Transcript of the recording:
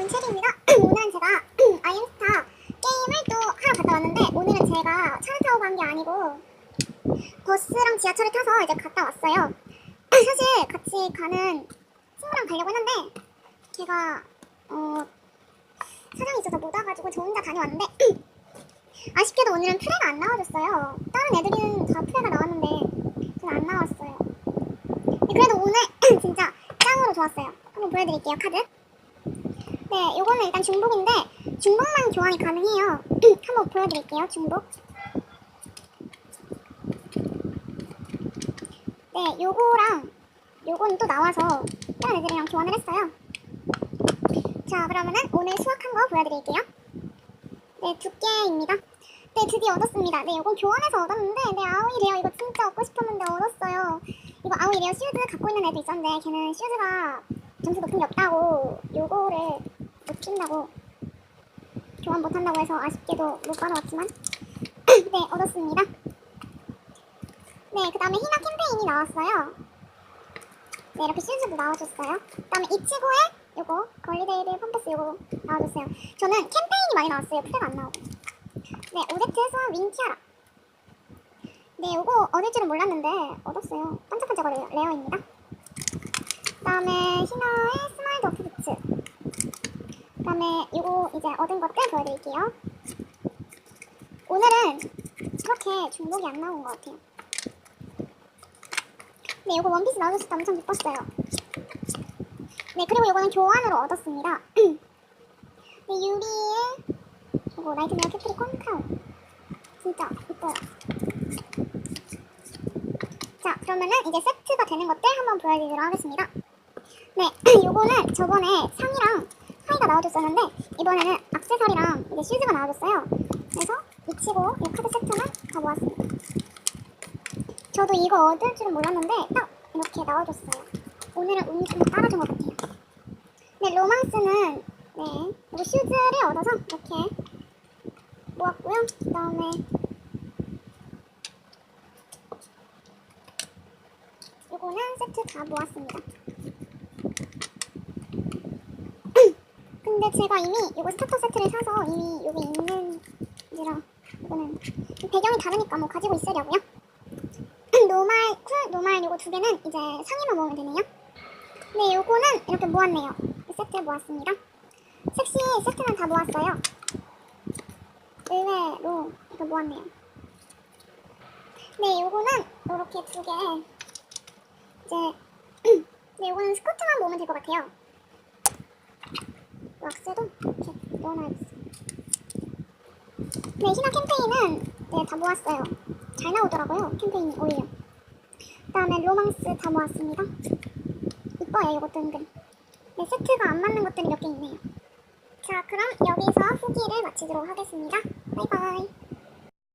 나온 책입니다. 오늘은 제가 아이엠스타 게임을 또 하러 갔다 왔는데 오늘은 제가 차를 타고 간 게 아니고 버스랑 지하철을 타서 이제 갔다 왔어요. 사실 같이 가는 친구랑 가려고 했는데 걔가 어 사정이 있어서 못 와가지고 저 혼자 다녀왔는데 아쉽게도 오늘은 프레가 안 나와줬어요. 다른 애들은 다 프레가 나왔는데 저는 안 나왔어요. 그래도 오늘 진짜 짱으로 좋았어요. 한번 보여드릴게요 카드. 네, 요거는 일단 중복인데 중복만 교환이 가능해요. 한번 보여드릴게요 중복. 네, 요거랑 요거는 또 나와서 다른 애들이랑 교환을 했어요. 자, 그러면은 오늘 수확한 거 보여드릴게요. 네, 두 개입니다. 네, 드디어 얻었습니다. 네, 요건 교환해서 얻었는데, 네, 아오이레어 이거 진짜 얻고 싶었는데 얻었어요. 이거 아오이레어 슈즈 갖고 있는 애도 있었는데, 걔는 슈즈가 점수 높은 게 없다고, 요거를 못 준다고, 교환 못 한다고 해서 아쉽게도 못 받아왔지만, 네, 얻었습니다. 네, 그 다음에 희나 캠페인이 나왔어요. 네, 이렇게 슈즈도 나와줬어요. 그 다음에 이치고에 요거, 걸리데이드 펌퍼스 요거 나와줬어요. 저는 캠페인이 많이 나왔어요. 프레가 안 나오고. 네, 오데트에서 윈키아라. 네, 요거 얻을 줄은 몰랐는데 얻었어요. 반짝반짝 레어, 레어입니다. 그 다음에 희나의 다음에 요거 이제 얻은 것들 보여드릴게요. 오늘은 그렇게 중복이 안 나온 것 같아요. 네, 요거 원피스 나와줬을 때 엄청 기뻤어요. 네, 그리고 요거는 교환으로 얻었습니다. 네, 유리의 이거 라이트메어 캐프리콘 크라운. 진짜 이뻐요. 자, 그러면은 이제 세트가 되는 것들 한번 보여드리도록 하겠습니다. 네, 요거는 저번에 상이랑 하이가 나와줬었는데 이번에는 악세사리랑 이제 슈즈가 나와줬어요. 그래서 이치고 이 카드 세트만 다 모았습니다. 저도 이거 얻을 줄은 몰랐는데 딱 이렇게 나와줬어요. 오늘은 운이 좀 따라준 것 같아요. 네, 로망스는 네, 이거 슈즈를 얻어서 이렇게 모았고요. 그 다음에 이거는 세트 다 모았습니다. 근데 제가 이미 이거 스타터 세트를 사서 이미 여기 있는지라 이거는 배경이 다르니까 뭐 가지고 있으려고요. 노말, 쿨, 노말 요거 두 개는 이제 상의만 모으면 되네요. 네, 요거는 이렇게 모았네요. 이 세트 모았습니다. 섹시 세트는 다 모았어요. 의외로 이렇게 모았네요. 네, 요거는 이렇게 두 개. 이제 네, 요거는 스커트만 모으면 될 것 같아요. 왁스도 이렇게 넣어놔야겠어요. 네, 희나 캠페인은 네, 다 모았어요. 잘 나오더라고요, 캠페인이 오히려. 그 다음에 로망스 다 모았습니다. 이뻐요, 이것도 은근. 네, 세트가 안 맞는 것들이 몇 개 있네요. 자, 그럼 여기서 후기를 마치도록 하겠습니다. 바이바이.